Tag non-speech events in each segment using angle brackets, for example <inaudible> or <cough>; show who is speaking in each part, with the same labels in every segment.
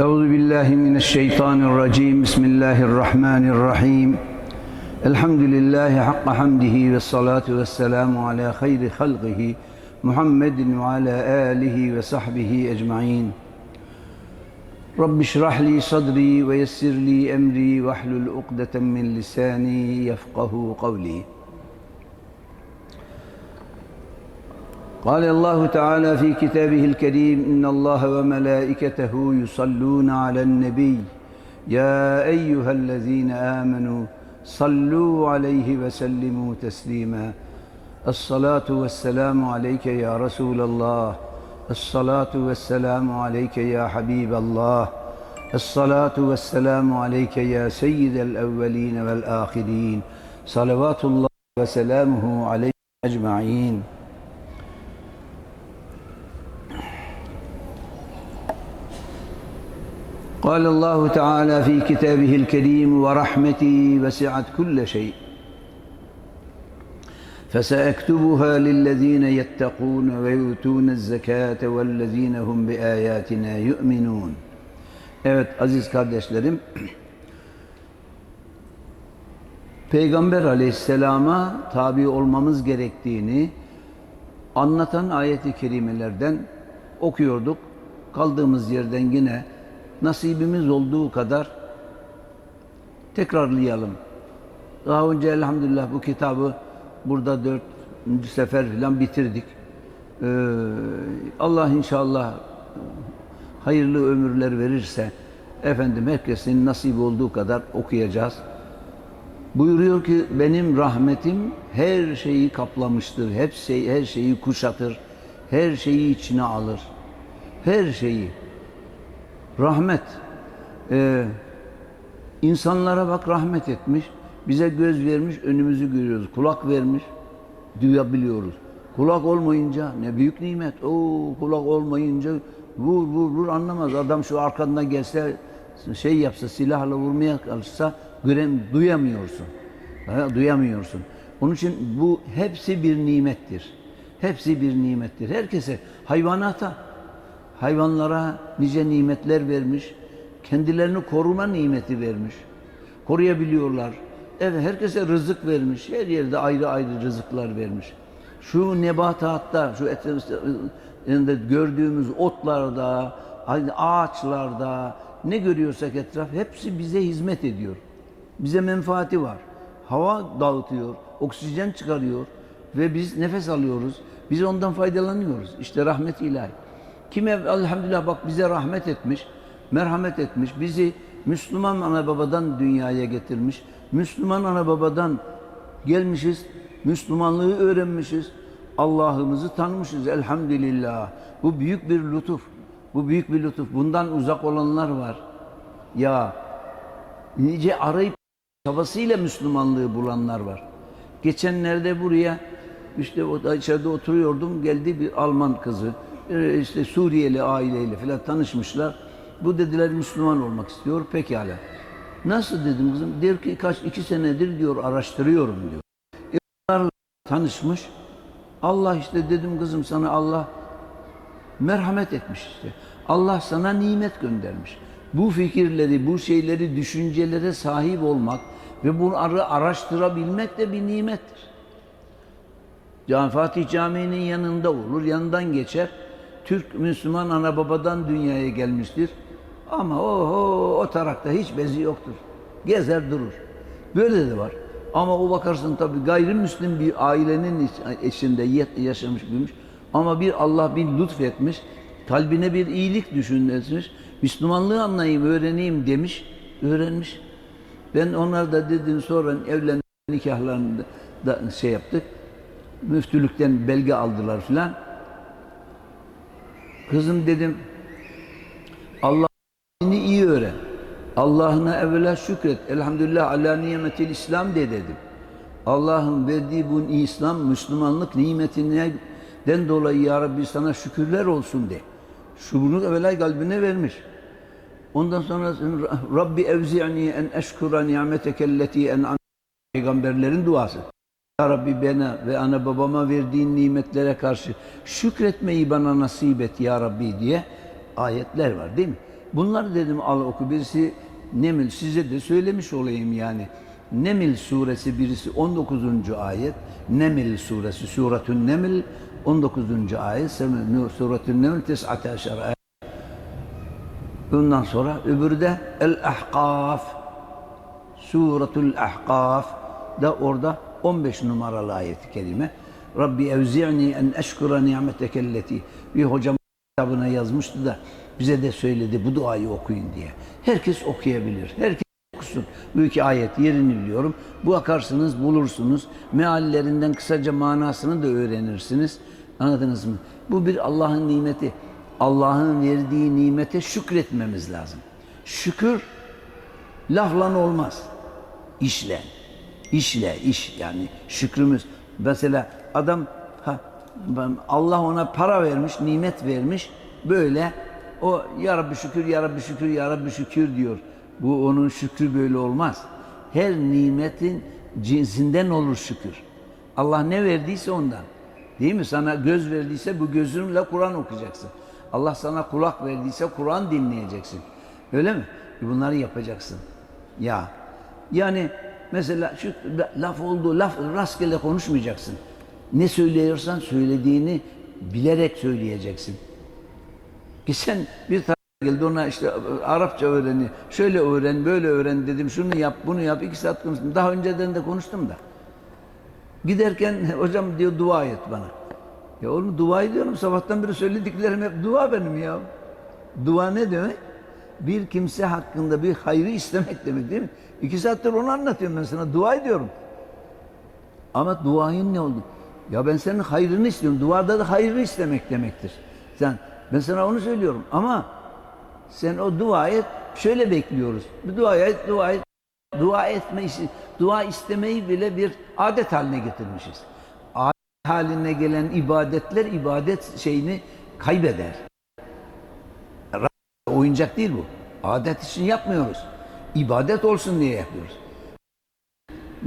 Speaker 1: أعوذ بالله من الشيطان الرجيم. بسم الله الرحمن الرحيم. الحمد لله حق حمده والصلاة والسلام على خير خلقه محمد وعلى آله وصحبه أجمعين. رب اشرح لي صدري ويسر لي أمري واحلل عقدة من لساني يفقه قولي. قال الله تعالى في كتابه الكريم إن الله وملائكته يصلون على النبي. يا أيها الذين آمنوا صلوا عليه وسلموا تسليما. الصلاة والسلام عليك يا رسول الله. الصلاة والسلام عليك يا حبيب الله. الصلاة والسلام عليك يا سيد الأولين والآخرين. صلوات الله وسلامه عليك أجمعين. قال الله تعالى في كتابه الكريم ورحمتي وسعت كل شيء فسأكتبها للذين يتقون ويؤتون الزكاة والذين هم بآياتنا يؤمنون Evet aziz kardeşlerim Peygamber aleyhisselama tabi olmamız gerektiğini anlatan ayeti kerimelerden okuyorduk. Kaldığımız yerden yine nasibimiz olduğu kadar tekrarlayalım. Daha önce elhamdülillah bu kitabı burada dördüncü sefer falan bitirdik. Ee, Allah inşallah hayırlı ömürler verirse efendim herkesin nasip olduğu kadar okuyacağız. Buyuruyor ki benim rahmetim her şeyi kaplamıştır. Hep şey, her şeyi kuşatır. Her şeyi içine alır. Her şeyi. Rahmet. Ee, insanlara bak rahmet etmiş. Bize göz vermiş, önümüzü görüyoruz. Kulak vermiş, duyabiliyoruz. Kulak olmayınca ne büyük nimet. Oo, kulak olmayınca vur vur vur anlamaz. Adam şu arkandan gelse şey yapsa, silahla vurmaya kalksa görem, duyamıyorsun. Duyamıyorsun. Onun için bu hepsi bir nimettir. Hepsi bir nimettir. Herkese, hayvanata, hayvanlara nice nimetler vermiş. Kendilerini koruma nimeti vermiş. Koruyabiliyorlar. Evet herkese rızık vermiş. Her yerde ayrı ayrı rızıklar vermiş. Şu nebatatta, şu etrafında gördüğümüz otlarda, ağaçlarda ne görüyorsak etraf hepsi bize hizmet ediyor. Bize menfaati var. Hava dağıtıyor, oksijen çıkarıyor ve biz nefes alıyoruz. Biz ondan faydalanıyoruz. İşte rahmet ilahi. Kime elhamdülillah bak bize rahmet etmiş, merhamet etmiş, bizi Müslüman ana babadan dünyaya getirmiş. Müslüman ana babadan gelmişiz, Müslümanlığı öğrenmişiz, Allah'ımızı tanımışız elhamdülillah. Bu büyük bir lütuf, bu büyük bir lütuf. Bundan uzak olanlar var. Ya nice arayıp çabasıyla Müslümanlığı bulanlar var. Geçenlerde buraya işte içeride oturuyordum, geldi bir Alman kızı, işte Suriyeli aileyle falan tanışmışlar. Bu dediler Müslüman olmak istiyor. Pekala. Nasıl dedim kızım? Der ki kaç iki senedir diyor araştırıyorum diyor. E, onlarla tanışmış. Allah işte dedim kızım sana Allah merhamet etmiş işte. Allah sana nimet göndermiş. Bu fikirleri, bu şeyleri, düşüncelere sahip olmak ve bunları araştırabilmek de bir nimettir. Fatih Camii'nin yanında olur, yanından geçer. Türk Müslüman ana babadan dünyaya gelmiştir. Ama oho o tarakta hiç bezi yoktur. Gezer durur. Böyle de var. Ama o bakarsın tabii gayrimüslim bir ailenin içinde yaşamış büyümüş. Ama bir Allah bir lütfetmiş. Kalbine bir iyilik düşünmüş. Müslümanlığı anlayayım, öğreneyim demiş. Öğrenmiş. Ben onlar da dedim sonra evlen nikahlarını da şey yaptık. Müftülükten belge aldılar filan. Kızım dedim Allah'ını iyi öğren. Allah'ına evvela şükret. Elhamdülillah ala nimetil İslam de dedim. Allah'ın verdiği bu İslam, Müslümanlık nimetinden dolayı ya Rabbi sana şükürler olsun de. Şunu evvela kalbine vermiş. Ondan sonra Rabbi evzi'ni en eşkura ni'metekelleti en peygamberlerin duası. Ya Rabbi bana ve ana babama verdiğin nimetlere karşı şükretmeyi bana nasip et ya Rabbi diye ayetler var değil mi? Bunlar dedim al oku. Birisi Neml size de söylemiş olayım yani. Neml suresi birisi 19. ayet. Neml suresi Suretün Neml 19. ayet. Suretün Neml 19 ayet. Ondan sonra öbürü de El-Ahkaf. Suratul Ahkaf da orada 15 numaralı ayet-i kerime. Rabbi evzi'ni en eşkura ni'metekelleti. Bir hocam kitabına yazmıştı da bize de söyledi bu duayı okuyun diye. Herkes okuyabilir. Herkes okusun. Bu iki ayet yerini biliyorum. Bu akarsınız bulursunuz. Meallerinden kısaca manasını da öğrenirsiniz. Anladınız mı? Bu bir Allah'ın nimeti. Allah'ın verdiği nimete şükretmemiz lazım. Şükür lafla olmaz. İşle. İşle, iş yani şükrümüz. Mesela adam ha, Allah ona para vermiş, nimet vermiş. Böyle o ya Rabbi şükür, ya Rabbi şükür, ya Rabbi şükür diyor. Bu onun şükrü böyle olmaz. Her nimetin cinsinden olur şükür. Allah ne verdiyse ondan. Değil mi? Sana göz verdiyse bu gözünle Kur'an okuyacaksın. Allah sana kulak verdiyse Kur'an dinleyeceksin. Öyle mi? E Bunları yapacaksın. Ya. Yani mesela şu laf oldu, laf rastgele konuşmayacaksın. Ne söylüyorsan söylediğini bilerek söyleyeceksin. Ki sen bir tane geldi ona işte Arapça öğreni, şöyle öğren, böyle öğren dedim, şunu yap, bunu yap, iki saat konuştum. Daha önceden de konuştum da. Giderken <laughs> hocam diyor dua et bana. Ya oğlum dua ediyorum sabahtan beri söylediklerim hep dua benim ya. Dua ne demek? Bir kimse hakkında bir hayrı istemek demek değil mi? İki saattir onu anlatıyorum ben sana. Dua ediyorum. Ama duayın ne oldu? Ya ben senin hayrını istiyorum. Duada da hayrı istemek demektir. Sen, ben sana onu söylüyorum. Ama sen o dua şöyle bekliyoruz. Bir dua et, dua et. Dua etme işi, dua istemeyi bile bir adet haline getirmişiz. Adet haline gelen ibadetler ibadet şeyini kaybeder. Oyuncak değil bu. Adet için yapmıyoruz. İbadet olsun diye yapıyoruz.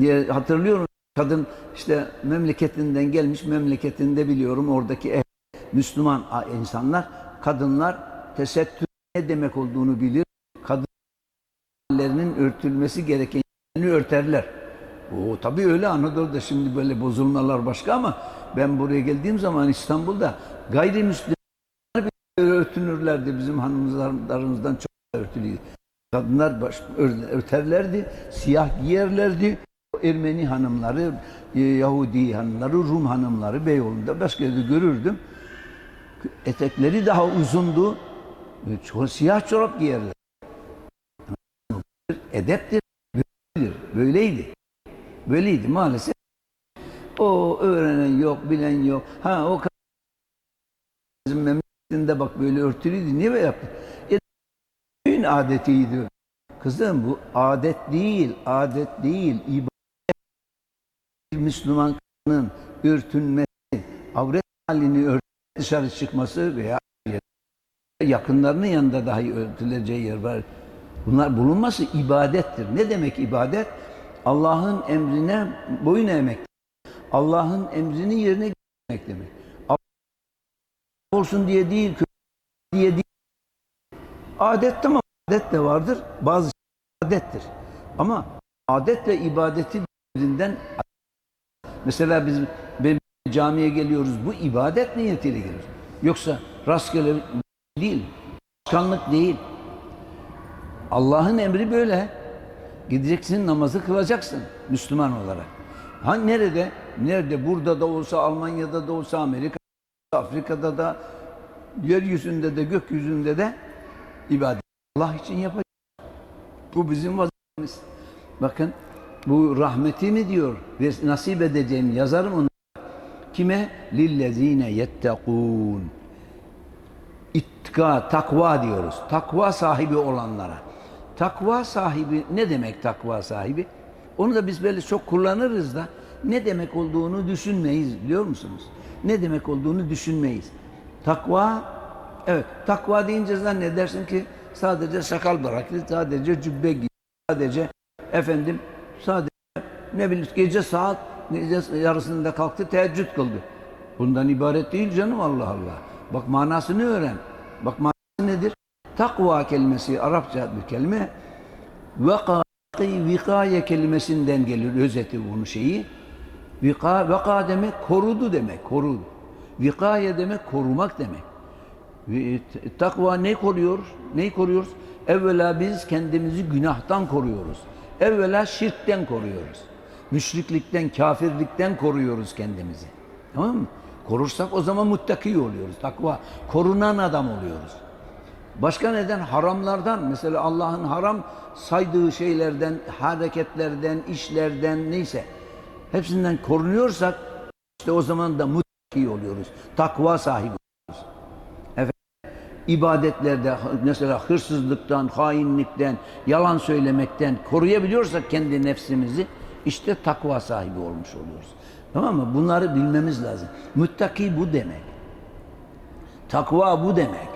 Speaker 1: Diye hatırlıyorum kadın işte memleketinden gelmiş memleketinde biliyorum oradaki ev, Müslüman insanlar kadınlar tesettür ne demek olduğunu bilir. Kadınlarının örtülmesi gerekenini örterler. O tabii öyle Anadolu'da şimdi böyle bozulmalar başka ama ben buraya geldiğim zaman İstanbul'da gayrimüslim örtünürlerdi bizim hanımlarımızdan çok örtülüydü. Kadınlar baş, ör- örterlerdi, siyah giyerlerdi. Ermeni hanımları, e, Yahudi hanımları, Rum hanımları Beyoğlu'nda başka yerde görürdüm. Etekleri daha uzundu. E, Siyah çorap giyerler. Edeptir, böyledir, böyleydi. Böyleydi maalesef. O öğrenen yok, bilen yok. Ha o memleketinde bak böyle örtülüydü. Niye böyle yaptı? E, düğün adetiydi. Kızım bu adet değil, adet değil. İbadet. Müslüman kadının örtünmesi, avret halini ört dışarı çıkması veya yakınlarının yanında dahi örtüleceği yer var. Bunlar bulunması ibadettir. Ne demek ibadet? Allah'ın emrine boyun eğmek. Allah'ın emrini yerine getirmek demek. Olsun diye değil, diye değil. Adet tamam, adet de vardır. Bazı adettir. Ama adetle ibadeti birbirinden Mesela biz camiye geliyoruz. Bu ibadet niyetiyle geliyoruz. Yoksa rastgele değil. Başkanlık değil. Allah'ın emri böyle. Gideceksin namazı kılacaksın Müslüman olarak. Ha nerede? Nerede? Burada da olsa, Almanya'da da olsa, Amerika'da, Afrika'da da, yeryüzünde de, gökyüzünde de ibadet. Allah için yapacağız. Bu bizim vazifemiz. Bakın bu rahmetimi diyor nasip edeceğim yazarım onu. Kime? Lillezine yettekûn. İttika, takva diyoruz. Takva sahibi olanlara. Takva sahibi ne demek takva sahibi? Onu da biz böyle çok kullanırız da ne demek olduğunu düşünmeyiz biliyor musunuz? Ne demek olduğunu düşünmeyiz. Takva, evet takva deyince zannedersin ki sadece sakal bırakır, sadece cübbe giyer, sadece efendim sadece ne bileyim gece saat gece yarısında kalktı teheccüd kıldı. Bundan ibaret değil canım Allah Allah. Bak manasını öğren. Bak manası nedir? Takva kelimesi Arapça bir kelime. Vaka, vikaye kelimesinden gelir özeti bunun şeyi. Vika, vaka demek korudu demek, korudu. Vikaye demek korumak demek. Takva ne koruyor? Neyi koruyoruz? Evvela biz kendimizi günahtan koruyoruz. Evvela şirkten koruyoruz. Müşriklikten, kafirlikten koruyoruz kendimizi. Tamam mı? Korursak o zaman muttaki oluyoruz. Takva, korunan adam oluyoruz. Başka neden? Haramlardan. Mesela Allah'ın haram saydığı şeylerden, hareketlerden, işlerden neyse. Hepsinden korunuyorsak işte o zaman da muttaki oluyoruz. Takva sahibi ibadetlerde mesela hırsızlıktan, hainlikten, yalan söylemekten koruyabiliyorsak kendi nefsimizi işte takva sahibi olmuş oluyoruz. Tamam mı? Bunları bilmemiz lazım. Muttaki bu demek. Takva bu demek.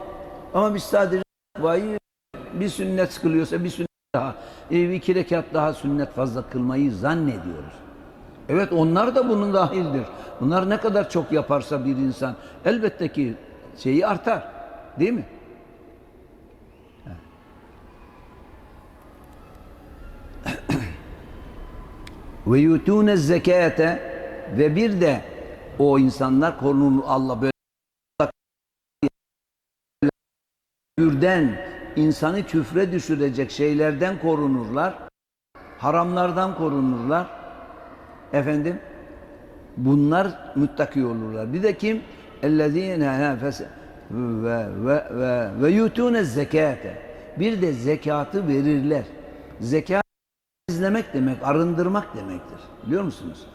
Speaker 1: Ama biz sadece takvayı bir sünnet kılıyorsa bir sünnet daha, e, iki rekat daha sünnet fazla kılmayı zannediyoruz. Evet onlar da bunun dahildir. Bunlar ne kadar çok yaparsa bir insan elbette ki şeyi artar. Değil mi? Ve yutune zekate ve bir de o insanlar konunu Allah böyle küfürden insanı küfre düşürecek şeylerden korunurlar. Haramlardan korunurlar. Efendim bunlar müttaki olurlar. Bir de kim? Ellezine ve ve ve ve yutune zekate. Bir de zekatı verirler. Zekat izlemek demek, arındırmak demektir. Biliyor musunuz?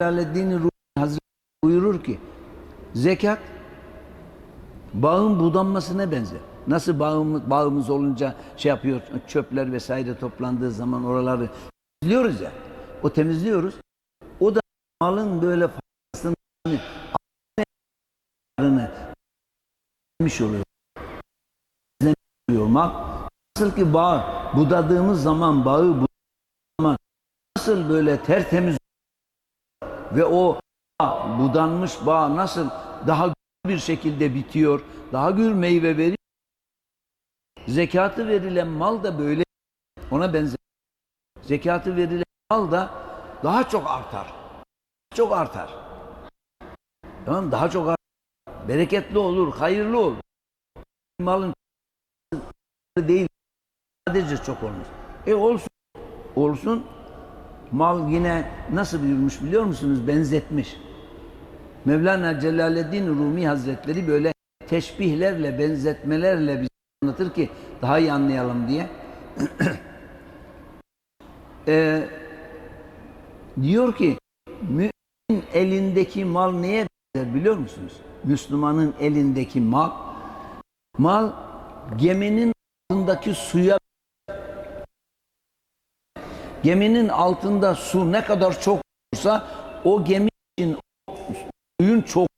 Speaker 1: Celalettin Rumi Hazretleri buyurur ki zekat bağın budanmasına benzer. Nasıl bağımız, bağımız olunca şey yapıyor, çöpler vesaire toplandığı zaman oraları temizliyoruz ya. O temizliyoruz. O da malın böyle faydasını oluyor. oluyor mal. Nasıl ki bağ budadığımız zaman bağı budadığımız zaman nasıl böyle tertemiz ve o bağ, budanmış bağ nasıl daha gür bir şekilde bitiyor, daha gür meyve veriyor. Zekatı verilen mal da böyle ona benzer. Zekatı verilen mal da daha çok artar. Çok artar. Tamam daha çok artar. Bereketli olur, hayırlı olur. Malın <laughs> değil sadece çok olmuş. E olsun. Olsun. Mal yine nasıl buyurmuş biliyor musunuz? Benzetmiş. Mevlana Celaleddin Rumi Hazretleri böyle teşbihlerle, benzetmelerle bize anlatır ki daha iyi anlayalım diye. <clears throat> e, diyor ki mümin elindeki mal neye benzer biliyor musunuz? Müslümanın elindeki mal mal geminin altındaki suya geminin altında su ne kadar çok olursa o gemi için suyun çok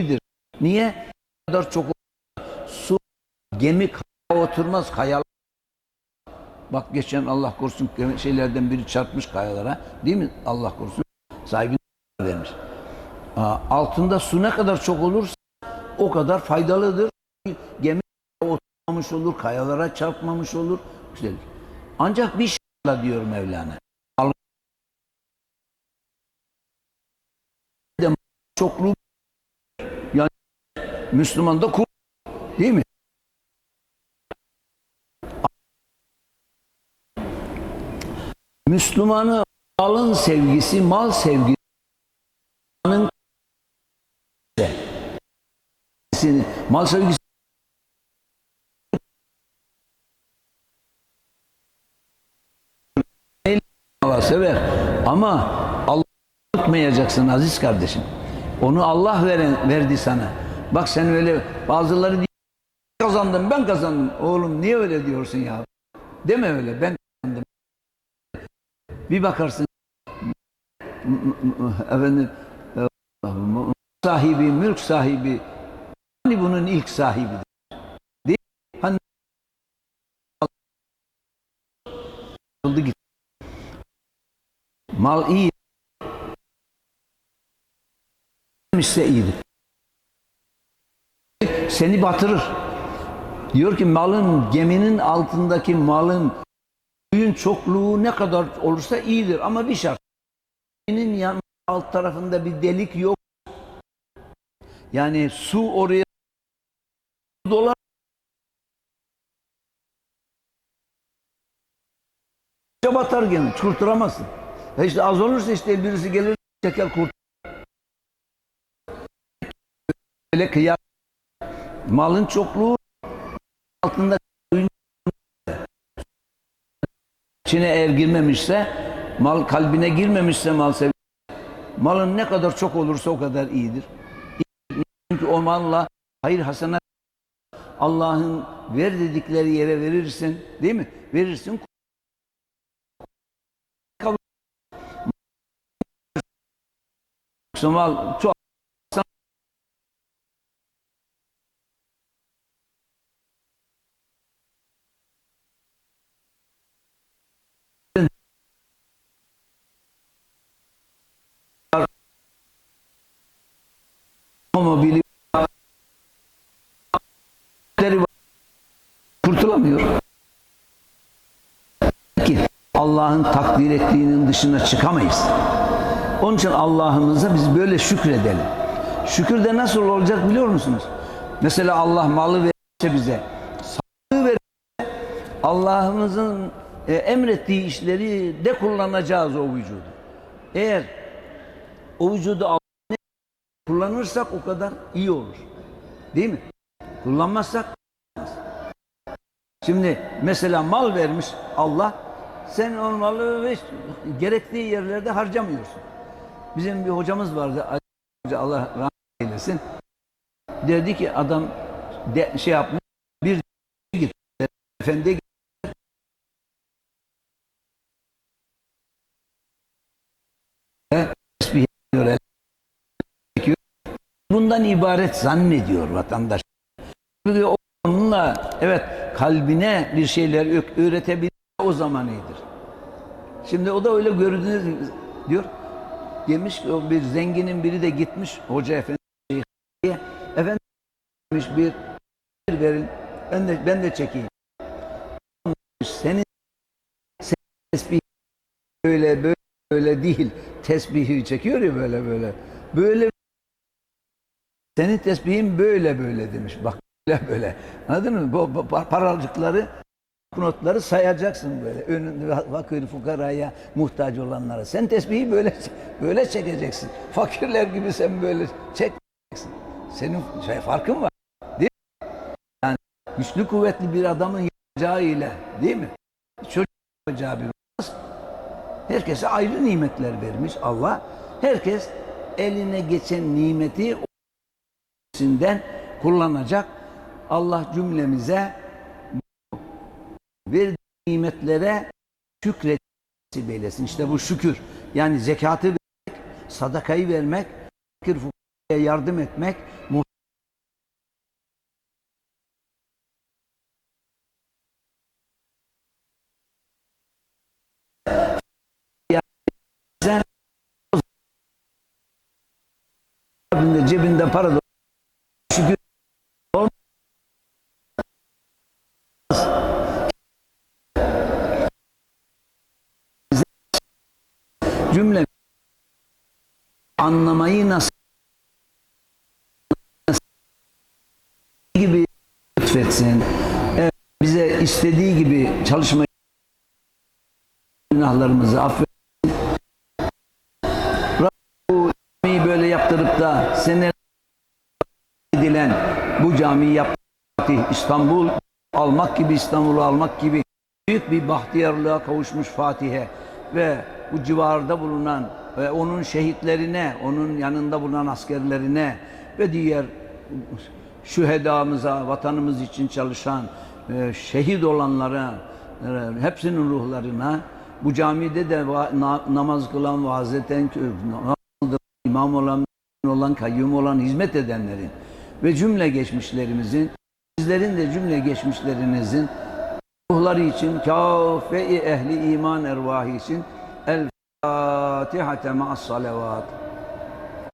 Speaker 1: iyidir. Niye? Ne kadar çok olursa su gemi oturmaz kayalar. Bak geçen Allah korusun şeylerden biri çarpmış kayalara. Değil mi? Allah korusun. Sahibine vermiş. Altında su ne kadar çok olursa o kadar faydalıdır. Gemi oturmamış olur, kayalara çarpmamış olur. Güzel. Ancak bir şartla diyor Mevlana. Çokluğu yani Müslüman da kul değil mi? Müslümanı malın sevgisi, mal sevgisi mal sevgisi Allah sever ama Allah tutmayacaksın aziz kardeşim. Onu Allah veren, verdi sana. Bak sen öyle bazıları diyor, kazandım ben kazandım. Oğlum niye öyle diyorsun ya? Deme öyle ben. Bir bakarsın efendim sahibi, mülk sahibi hani bunun ilk sahibidir. Değil? Hani oldu gitti. Mal iyi ise iyidir. Seni batırır. Diyor ki malın geminin altındaki malın suyun çokluğu ne kadar olursa iyidir ama bir şart. Geminin yan alt tarafında bir delik yok. Yani su oraya dolar batar gene kurtaramazsın. E işte az olursa işte birisi gelir çeker kurt. Böyle kıyar. Malın çokluğu altında içine eğer girmemişse mal kalbine girmemişse mal sev malın ne kadar çok olursa o kadar iyidir. Çünkü o malla hayır hasana Allah'ın ver dedikleri yere verirsin değil mi? Verirsin mal çok var. kurtulamıyor. Ki Allah'ın takdir ettiğinin dışına çıkamayız. Onun için Allah'ımıza biz böyle şükredelim. Şükür de nasıl olacak biliyor musunuz? Mesela Allah malı verirse bize, sağlığı verirse Allah'ımızın e, emrettiği işleri de kullanacağız o vücudu. Eğer o vücudu kullanırsak o kadar iyi olur. Değil mi? Kullanmazsak Şimdi mesela mal vermiş Allah sen o malı hiç gerektiği yerlerde harcamıyorsun. Bizim bir hocamız vardı Allah rahmet eylesin. Dedi ki adam de, şey yapmış bir git efendi tesbih ediyor, çekiyor. Bundan ibaret zannediyor vatandaş. O onunla evet kalbine bir şeyler öğretebilir o zaman iyidir. Şimdi o da öyle görünür diyor. Demiş ki o bir zenginin biri de gitmiş hoca efendi diye. Efendim demiş bir verin ben de ben de çekeyim. Senin, senin tesbih böyle böyle böyle değil. Tesbihi çekiyor ya böyle böyle. Böyle senin tesbihin böyle böyle demiş. Bak böyle böyle. Anladın mı? Bu, bu paracıkları notları sayacaksın böyle. Önünde fakir fukaraya muhtaç olanlara. Sen tesbihi böyle böyle çekeceksin. Fakirler gibi sen böyle çekeceksin. Senin şey farkın var. Değil mi? Yani güçlü kuvvetli bir adamın yapacağı ile değil mi? Çocuk yapacağı bir olmaz. Herkese ayrı nimetler vermiş Allah. Herkes eline geçen nimeti içinden kullanacak. Allah cümlemize verdiği nimetlere şükret nasip eylesin. İşte bu şükür. Yani zekatı vermek, sadakayı vermek, fakir fukaraya yardım etmek, cebinde para da şükür cümle anlamayı nasıl gibi lütfetsin. Evet, bize istediği gibi çalışmayı günahlarımızı affetsin. Bu camiyi böyle yaptırıp da sene edilen bu camiyi yaptı İstanbul almak gibi İstanbul'u almak gibi büyük bir bahtiyarlığa kavuşmuş Fatih'e ve bu civarda bulunan ve onun şehitlerine, onun yanında bulunan askerlerine ve diğer şühedamıza, vatanımız için çalışan, e, şehit olanlara, e, hepsinin ruhlarına, bu camide de namaz kılan, vaaz eden, imam olan, olan, kayyum olan, hizmet edenlerin ve cümle geçmişlerimizin, sizlerin de cümle geçmişlerinizin ruhları için, kâfe ehli iman ervahı için الفاتحة مع الصلوات.